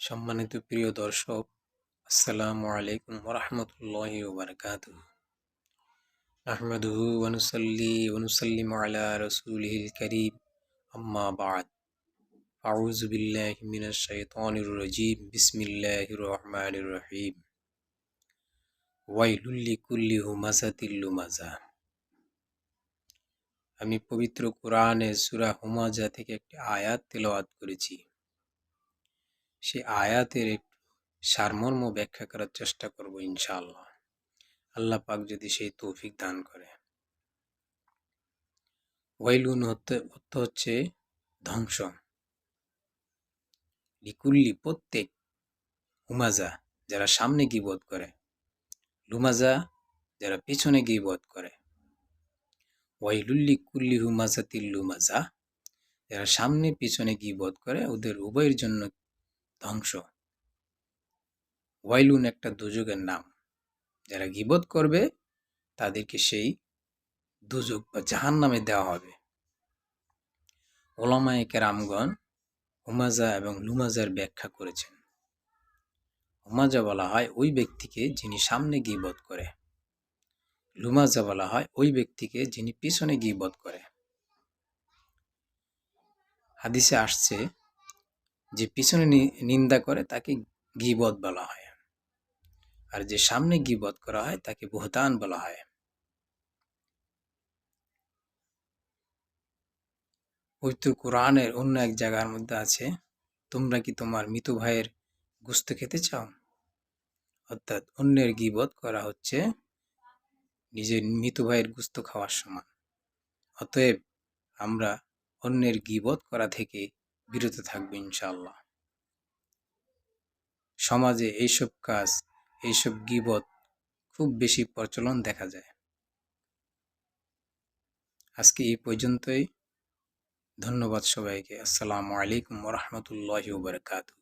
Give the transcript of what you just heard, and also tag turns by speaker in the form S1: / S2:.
S1: সম্মানিত প্রিয় দর্শক, আসসালামু আলাইকুম ওরহমতুল্লাহ ওবরকাত আহমদহু ওনুসল্লি ওনুসল্লিম আলা রসুলহিল করিম। আম্মা বাদ। আউযু বিল্লাহি মিনাশ শাইতানির রাজিম। বিসমিল্লাহির রহমানির রহিম। ওয়াইলুল লিকুল্লি হুমাযাতিল লুমাযা আমি পবিত্র কোরআনে সূরা হুমাযা থেকে একটি আয়াত তেলাওয়াত করেছি। সে আয়াতের একটু সারমর্ম ব্যাখ্যা করার চেষ্টা করব ইনশাআল্লাহ। আল্লাহ পাক যদি সেই তৌফিক দান করে। ওয়াইলুন হতে, অর্থ হচ্ছে ধ্বংস। লিকুল্লি প্রত্যেক হুমাজা যারা সামনে গিবোধ করে, লুমাজা যারা পিছনে গিবোধ করে, ওয়াইলুল্লি কুল্লি হুমাজাতিল লুমাজা যারা সামনে পিছনে গিবোধ করে, ওদের উভয়ের জন্য ধ্বংস। ওয়াইলুন একটা দুযোগের নাম। যারা গিবত করবে, তাদেরকে সেই দুযোগ বা জাহান নামে দেওয়া হবে। ওলামায়ে কেরামগণ হুমাজা এবং লুমাজার ব্যাখ্যা করেছেন। হুমাজা বলা হয় ওই ব্যক্তিকে যিনি সামনে গিবত করে। লুমাজা বলা হয় ওই ব্যক্তিকে যিনি পিছনে গিবত করে। হাদিসে আসছে যে পিছনে নিন্দা করে তাকে গিবদ বলা হয়। আর যে সামনে গিবত করা হয় তাকে বহতান বলা হয়। পবিত্র কোরআনের অন্য এক জায়গার মধ্যে আছে, তোমরা কি তোমার মৃত ভাইয়ের গুস্ত খেতে চাও? অর্থাৎ অন্যের গিবত করা হচ্ছে নিজের মৃত ভাইয়ের গুস্ত খাওয়ার সমান। অতএব আমরা অন্যের গিবত করা থেকে বিরত থাকবে ইনশাল্লাহ সমাজে এইসব কাজ, এইসব গিবত খুব বেশি প্রচলন দেখা যায়। আজকে এই পর্যন্তই। ধন্যবাদ সবাইকে। আসসালামু আলাইকুম রহমতুল্লাহ বারকাতু